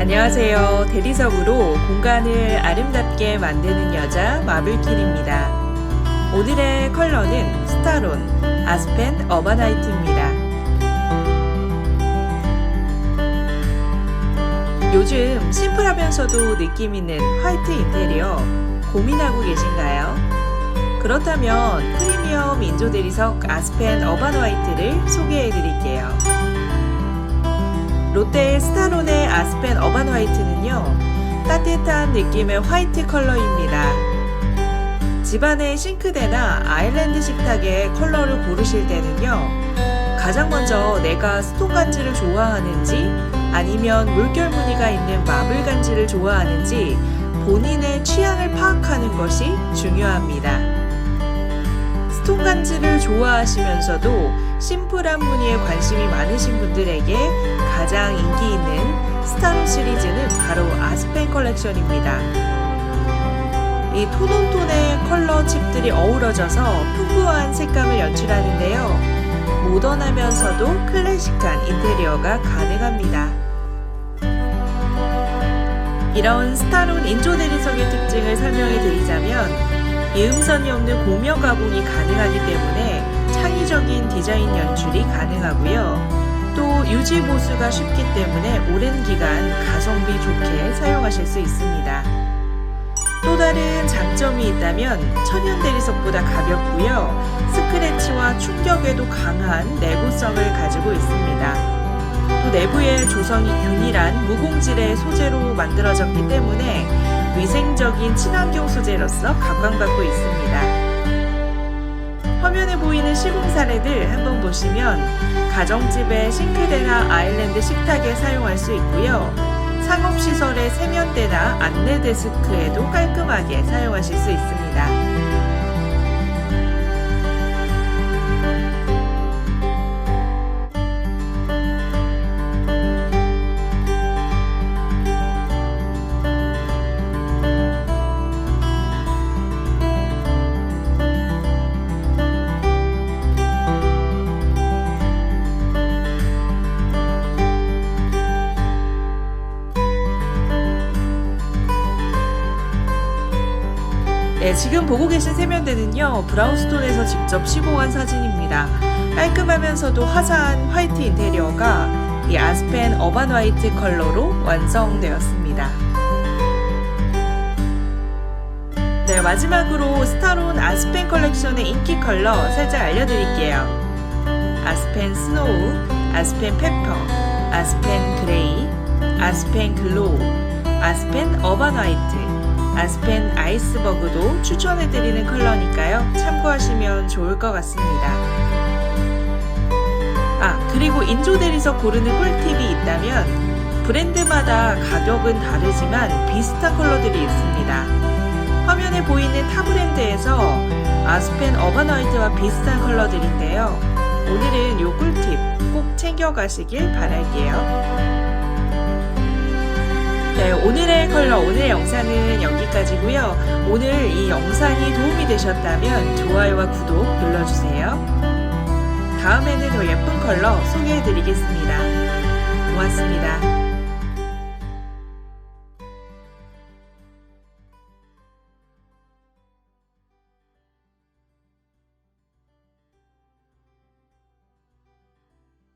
안녕하세요. 대리석으로 공간을 아름답게 만드는 여자 마블킬입니다. 오늘의 컬러는 스타론 아스펜 어바나이트입니다. 요즘 심플하면서도 느낌 있는 화이트 인테리어 고민하고 계신가요? 그렇다면 프리미엄 인조 대리석 아스펜 어반 화이트를 소개해 드릴게요. 롯데 스타론의 아스펜 어반 화이트는요, 따뜻한 느낌의 화이트 컬러입니다. 집안의 싱크대나 아일랜드 식탁의 컬러를 고르실 때는요, 가장 먼저 내가 스톤 간지를 좋아하는지 아니면 물결 무늬가 있는 마블 간지를 좋아하는지 본인의 취향을 파악하는 것이 중요합니다. 스톤 간지를 좋아하시면서도 심플한 무늬에 관심이 많으신 분들에게 가장 인기 있는 스타로 시리즈는 바로 아스펜 컬렉션입니다. 이 톤온톤의 컬러 칩들이 어우러져서 풍부한 색감을 연출하는데요. 모던하면서도 클래식한 인테리어가 가능합니다. 이런 스타론 인조 대리석의 특징을 설명해 드리자면 이음선이 없는 공명 가공이 가능하기 때문에 창의적인 디자인 연출이 가능하고요. 또 유지 보수가 쉽기 때문에 오랜 기간 가성비 좋게 사용하실 수 있습니다. 또 다른 장점이 있다면 천연 대리석보다 가볍고요. 스크래치와 충격에도 강한 내구성을 가지고 있습니다. 또 내부의 조성이 균일한 무공질의 소재로 만들어졌기 때문에 위생적인 친환경 소재로서 각광받고 있습니다. 화면에 보이는 시공 사례들 한번 보시면 가정집의 싱크대나 아일랜드 식탁에 사용할 수 있고요. 상업시설의 세면대나 안내 데스크에도 깔끔하게 사용하실 수 있습니다. 네, 지금 보고 계신 세면대는요, 브라운스톤에서 직접 시공한 사진입니다. 깔끔하면서도 화사한 화이트 인테리어가 이 아스펜 어반 화이트 컬러로 완성되었습니다. 네, 마지막으로 스타론 아스펜 컬렉션의 인기 컬러 살짝 알려드릴게요. 아스펜 스노우, 아스펜 페퍼, 아스펜 그레이, 아스펜 글로우, 아스펜 어반 화이트, 아스펜 아이스버그도 추천해드리는 컬러니까요. 참고하시면 좋을 것 같습니다. 아, 그리고 인조 대리석 고르는 꿀팁이 있다면 브랜드마다 가격은 다르지만 비슷한 컬러들이 있습니다. 화면에 보이는 타 브랜드에서 아스펜 어반 화이트와 비슷한 컬러들인데요. 오늘은 요 꿀팁 꼭 챙겨가시길 바랄게요. 네, 오늘의 컬러, 오늘의 영상은 여기까지고요. 오늘 이 영상이 도움이 되셨다면 좋아요와 구독 눌러주세요. 다음에는 더 예쁜 컬러 소개해드리겠습니다. 고맙습니다.